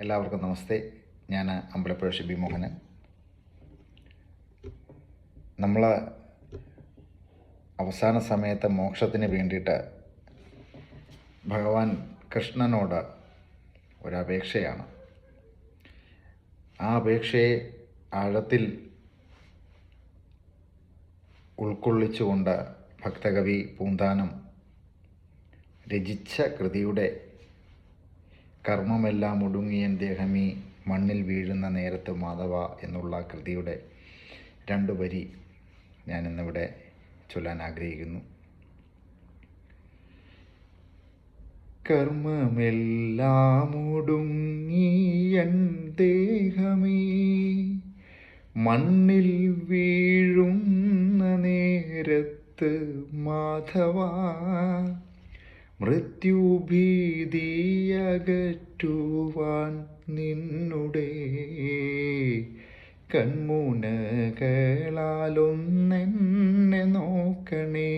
എല്ലാവർക്കും നമസ്തേ. ഞാൻ അമ്പലപ്പുഴ ഷിബി നമ്മൾ അവസാന സമയത്തെ മോക്ഷത്തിന് വേണ്ടിയിട്ട് ഭഗവാൻ കൃഷ്ണനോട് ഒരപേക്ഷയാണ് ആ അപേക്ഷയെ ആഴത്തിൽ ഉൾക്കൊള്ളിച്ചുകൊണ്ട് ഭക്തകവി പൂന്താനം രചിച്ച കൃതിയുടെ കർമ്മമെല്ലാം ഒടുങ്ങിയൻ ദേഹമീ മണ്ണിൽ വീഴുന്ന നേരത്ത് മാധവ എന്നുള്ള കൃതിയുടെ രണ്ട് വരി ഞാൻ ഇന്നിവിടെ ചൊല്ലാൻ ആഗ്രഹിക്കുന്നു. കർമ്മമെല്ലാമൊടുങ്ങിയൻ ദേഹമേ മണ്ണിൽ വീഴുന്ന നേരത്ത് മാധവ മൃത്യുഭീതിയകറ്റുവാൻ നിന്നുടെ കൺമുനകളാലൊന്നെന്നെ നോക്കണേ.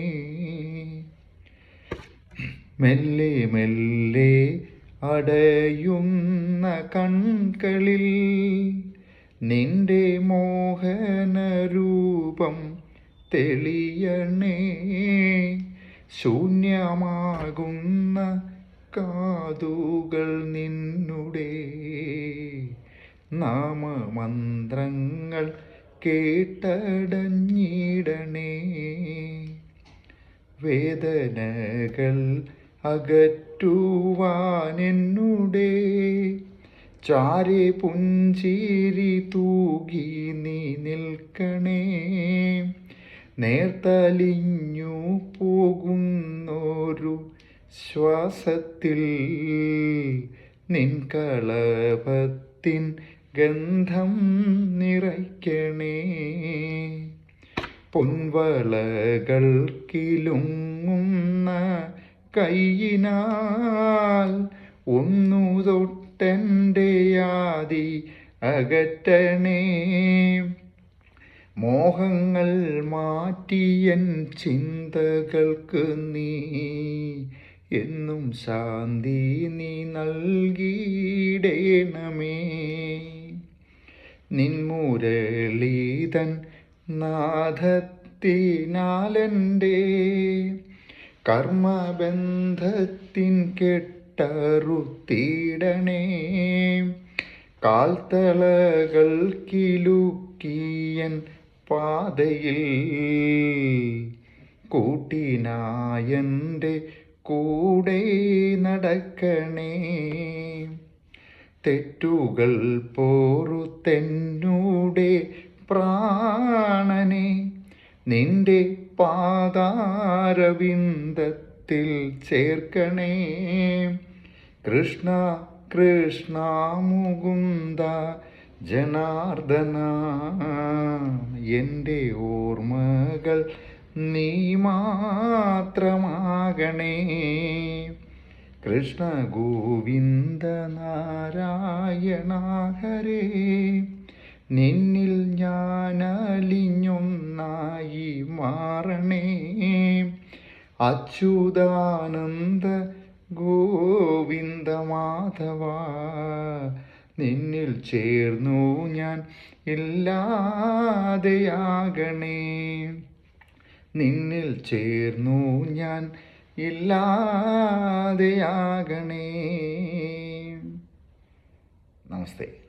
മെല്ലെ മെല്ലെ അടയുന്ന കൺകളിൽ നിന്റെ മോഹനരൂപം തെളിയണേ. ശൂന്യമാകുന്ന കാതുകൾ നിന്നുടെ നാമമന്ത്രങ്ങൾ കേട്ടടഞ്ഞിടണേ. വേദനകൾ അകറ്റുവാനെന്നുടെ ചാരെ പുഞ്ചിരി തൂകി നീ നിൽക്കണേ. നേർത്തലിഞ്ഞു ശ്വാസത്തിൽ നിൻകളപത്തിൻ ഗന്ധം നിറയ്ക്കണേ. പൊൻവളകൾക്കിലുങ്ങുന്ന കൈയിനാൽ ഒന്നു തൊട്ടെന്റെ ആദി അകറ്റണേ. മോഹങ്ങൾ മാറ്റിയൻ ചിന്തകൾക്ക് നീ എന്നും ശാന്തി നീ നൽകിയിടേണമേ. നിൻമുരളീതൻ നാഥത്തിനാലെന്റെ കർമ്മബന്ധത്തിൻ കെട്ടറുത്തിടണേ. കാൽത്തളകൾ കിലുക്കിയൻ പാതയിൽ കൂട്ടിനായന്റെ കൂടെ നടക്കണേ. തെറ്റുകൾ പോറു തെന്നൂടെ പ്രാണനെ. നിന്റെ പാതാരവിന്ദത്തിൽ ചേർക്കണേ. കൃഷ്ണ കൃഷ്ണ മുകുന്ദ ജനാർദ്ദന. എന്റെ ഓർമ്മകൾ നീ മാത്രമാകണേ കൃഷ്ണ ഗോവിന്ദ നാരായണ ഹരേ നിന്നിൽ ഞാനലിഞ്ഞൊന്നായി മാറണേ. അച്യുതാനന്ദ ഗോവിന്ദ മാധവ നിന്നിൽ ചേർന്നു ഞാൻ ഇല്ലാതെയാകണേ. നിന്നിൽ ചേർന്നു ഞാൻ ഇല്ലാതെയാകണേ. നമസ്തേ.